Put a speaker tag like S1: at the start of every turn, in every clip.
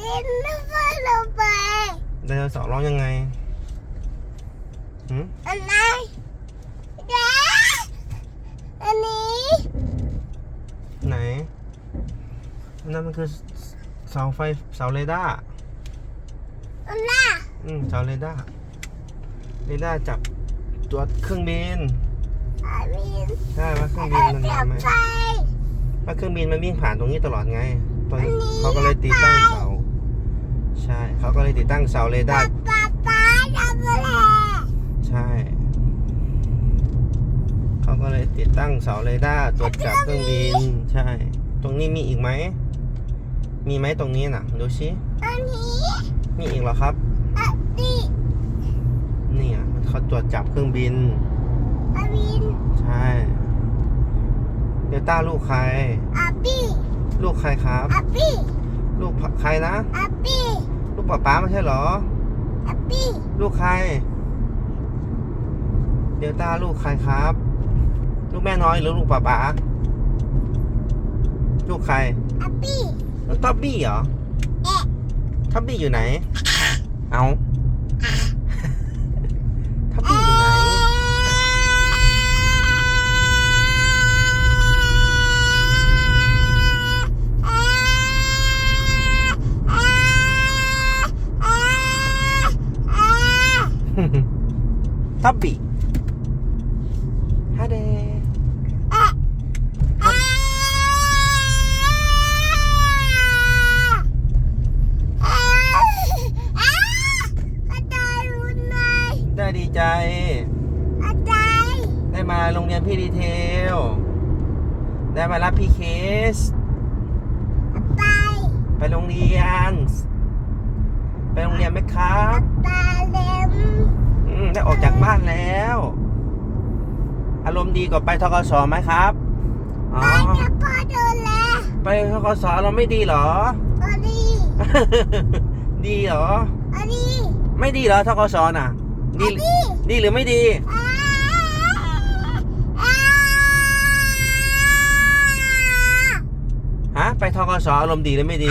S1: อันนี้ไม่ไปลงไป
S2: ไดโนเสาร์ร้องยังไงหืม
S1: อันไหนเด็กอันนี้
S2: ไหนนั่นมันคือเสาไฟเสาเรดาร์
S1: อันน่ะ
S2: อืมเสาเรดาร์เรดาร์จับตัวเครื่องบิน
S1: อันนี้
S2: ใช่ว่าเครื่องบินมัน
S1: จั
S2: มา
S1: บ
S2: ไหม
S1: ไฟ
S2: ว่าเครื่องบินมันวิ่งผ่านตรงนี้ตลอดไงตอน
S1: อันนี้
S2: เขาก็เลยติดตั้งเสา ใช่เขาก็เลยติดตั้งเสาเรดา
S1: ป๊า
S2: ร์
S1: ป๊าป๊าจับอะไร
S2: ใช่เขาก็เลยติดตั้งเสาเรดาร์ตรวจจับเครื่องบินใช่ ตรงนี้มีอีกไหมมีไหมตรงนี้น่ะดูชิ
S1: อันนี้
S2: มีอีกเหรอครับ
S1: อันนี้
S2: เนี่ยเขาตรวจจับเครื่องบิน
S1: อันนี้
S2: ใช่เดลต้าลูกใคร
S1: อันนี้
S2: ลูกใครครับ
S1: อันนี้
S2: ลูกใครนะ
S1: อันนี้
S2: ลูกป๊าป๊าไม่ใช่เหรอ
S1: อันนี้
S2: ลูกใคร เดลต้าลูกใครครับ ลูกแม่น้อยหรือลูกป๊าป๊าลูกใคร
S1: อันนี้
S2: ลูกท็อบบี้เหรอ
S1: เอ๊ะ
S2: ท็อบบี้อยู่ไหน เอาท็อบบี้อยู่ไหน ท็อบบี้ฮะเดได้ดีใจ ได้มาโรงเรียนพี่ดีเทล ได้มารับพี่เคส ไปโรงเรียน ไปโรงเรียนไหมครับ อืมได้ออกจากบ้านแล้ว อารมณ์ดีกว่าไปทกศไหมครับอ๋อไปทกศเราไม่ดีเหรอดีเหรอไม่ดีเหรอทกศน่ะ ดี ดีหรือไม่ดีฮะไปทกศอารมณ์ดีหรือไม่ดี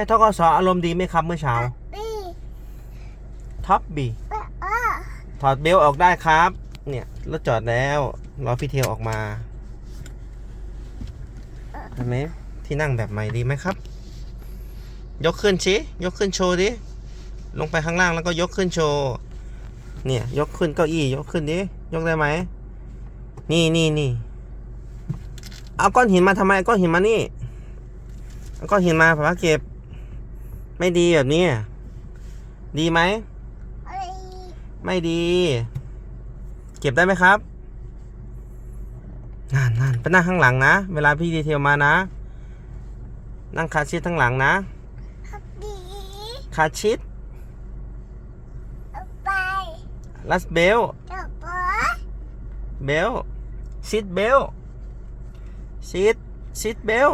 S2: าเดฮาเดไปทกศอารมณ์ดีไหมครับเมื่อเช้าท็อปบีถอดเบลต์ออกได้ครับ เนี่ยรถจอดแล้วรอพี่เทลออกมาเห็นไหมที่นั่งแบบใหม่ดีไหมครับ ยกขึ้นชิยกขึ้นโชว์ดิลงไปข้างล่างแล้วก็ยกขึ้นโชว์เนี่ยยกขึ้นเก้าอี้ยกขึ้นดิยกได้ไหมนี่นี่นี่เอาก้อนหินมาทำไมเอาก้อนหินมานี่เอาก้อนหินมาพระเก็บ ไม่ดีแบบนี้อะดีไหม ไม่ดี เก็บได้ไหมครับนั่นนั่นไปนั่งข้างหลังนะ เวลาพี่ดีเทลมานะ นั่งคาชิดข้างหลังนะคาชิดลัสเบลเบลซิดเบลซิดซิดเบล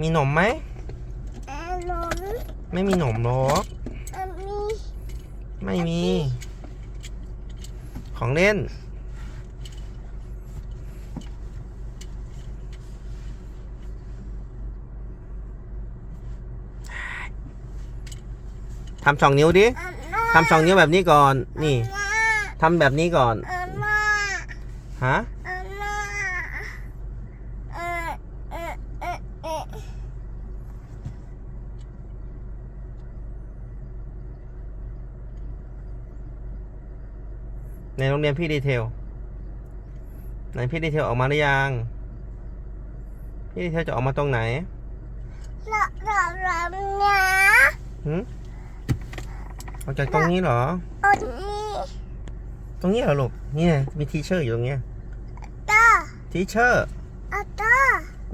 S2: มีหนมไหม ไม่มีหนมหรอกไม่มี ของเล่น ทำสองนิ้วดิทำสองนิ้วแบบนี้ก่อน นี่ทำแบบนี้ก่อนฮะ ในโรงเรียนพี่ดีเทลไหนพี่ดีเทลออกมาหรือยัง พี่ดีเทลจะออกมาตรงไหน
S1: รอรอรอนะ
S2: หืมออกจากตรงนี้เหรอ
S1: อันนี้
S2: ตรงนี้เหรอลูกเนี่ยมีทีเชอร์อยู่ตรงเนี้ย
S1: ตา
S2: ทีเชอร์
S1: อัตา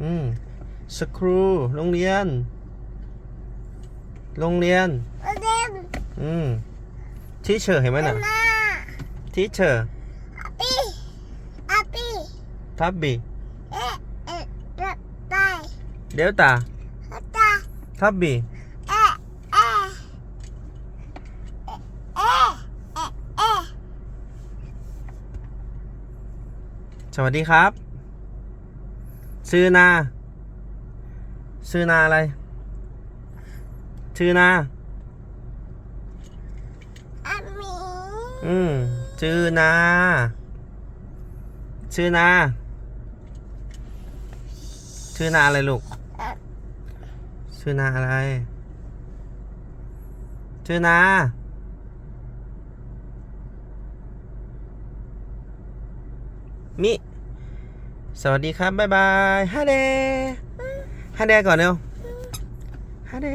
S2: อืมสครูโรงเรียน โรงเรียน
S1: เล่น
S2: อืมทีเชอร์เห็นไหมน่ะ
S1: นา
S2: ทีเชอร์
S1: อาปีอาปี
S2: ทับบี
S1: เอ๊ะเอ๊ะรถไป
S2: เดลตา
S1: ตา
S2: ทับบี
S1: เอ๊ะเอ๊ะเอ๊ะเอ๊ะเอ๊ะ
S2: สวัสดีครับชื่อนาชื่อนาอะไรชื่อนา
S1: อามี
S2: อืม ชื่อนา ชื่อนา ชื่อนาอะไรลูก ชื่อนาอะไร ชื่อนา มิ สวัสดีครับ บ๊ายบายฮาเดฮาเดก่อนเร็วฮาเด